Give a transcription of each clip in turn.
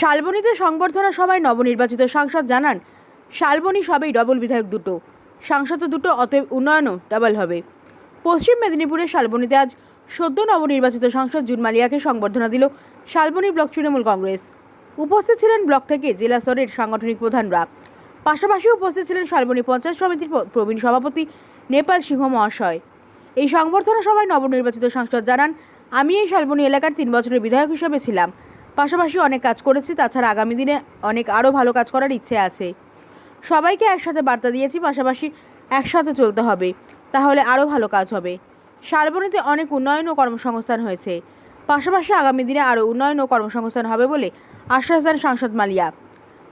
শালবনীতে সংবর্ধনা সভায় নবনির্বাচিত সাংসদ জানান, শালবনী সবেই ডবল বিধায়ক দুটো। সাংসদ দুটো, অতএব উন্নয়নও ডাবল হবে। পশ্চিম মেদিনীপুরের শালবনীতে আজ সদ্য নবনির্বাচিত সাংসদ জুন মালিয়াকে সংবর্ধনা দিল শালবনী ব্লক তৃণমূল কংগ্রেস। উপস্থিত ছিলেন ব্লক থেকে জেলা স্তরের সাংগঠনিক প্রধানরা। পাশাপাশি উপস্থিত ছিলেন শালবনী পঞ্চায়েত সমিতির প্রবীণ সভাপতি নেপাল সিংহ মহাশয়। এই সংবর্ধনা সভায় নবনির্বাচিত সাংসদ জানান, আমি এই শালবনী এলাকার তিন বছরের বিধায়ক হিসেবে ছিলাম। পাশাপাশি অনেক কাজ করেছি, তাছাড়া আগামী দিনে অনেক আরও ভালো কাজ করার ইচ্ছে আছে। সবাইকে একসাথে বার্তা দিয়েছি, পাশাপাশি একসাথে চলতে হবে, তাহলে আরও ভালো কাজ হবে। শালবনীতে অনেক উন্নয়ন ও কর্মসংস্থান হয়েছে, পাশাপাশি আগামী দিনে আরও উন্নয়ন ও কর্মসংস্থান হবে বলে আশ্বাস দেন সাংসদ মালিয়া।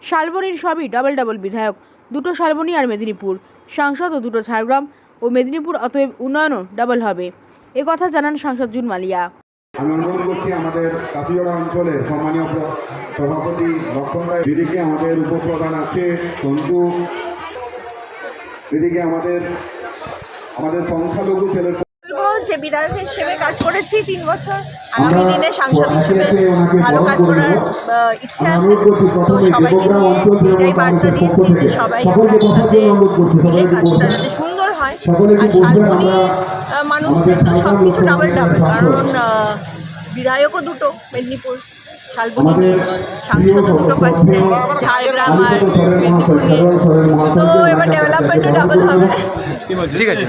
শালবনীর সবই ডাবল ডাবল বিধায়ক, দুটো শালবনী আর মেদিনীপুর, সাংসদ ও দুটো ঝাড়গ্রাম ও মেদিনীপুর, অতএব উন্নয়নও ডাবল হবে কথা জানান সাংসদ জুন মালিয়া। আমি অনুরোধ করছি আমাদের কাশিজোড়া অঞ্চলের সম্মানীয় সভাপতি লক্ষণ রায়। দিদিকে আমাদের উপপ্রধান আছে সন্তু দিদিকে আমাদের আমাদের সংখ্যালঘু ছেলের যে বিধায়ক হিসেবে কাজ করেছি তিন বছর। আগামী দিনে সাংসদ হিসেবে ভালো কাজ করার ইচ্ছে আছে। তো সবাইকে নিয়ে এটাই বার্তা দিয়েছি যে সবাই একসাথে মিলে কাজটা যাতে সুন্দর হয়। আর শালবনি মানুষদের তো সব কিছু ডাবল ডাবল কারণ বিধায়কও দুটো মেদিনীপুর শালবনি দুটো পাচ্ছে ঝাড়গ্রাম আর মেদিনীপুর নিয়ে। তো এবার ডেভেলপমেন্টও ডাবল হবে। ঠিক আছে।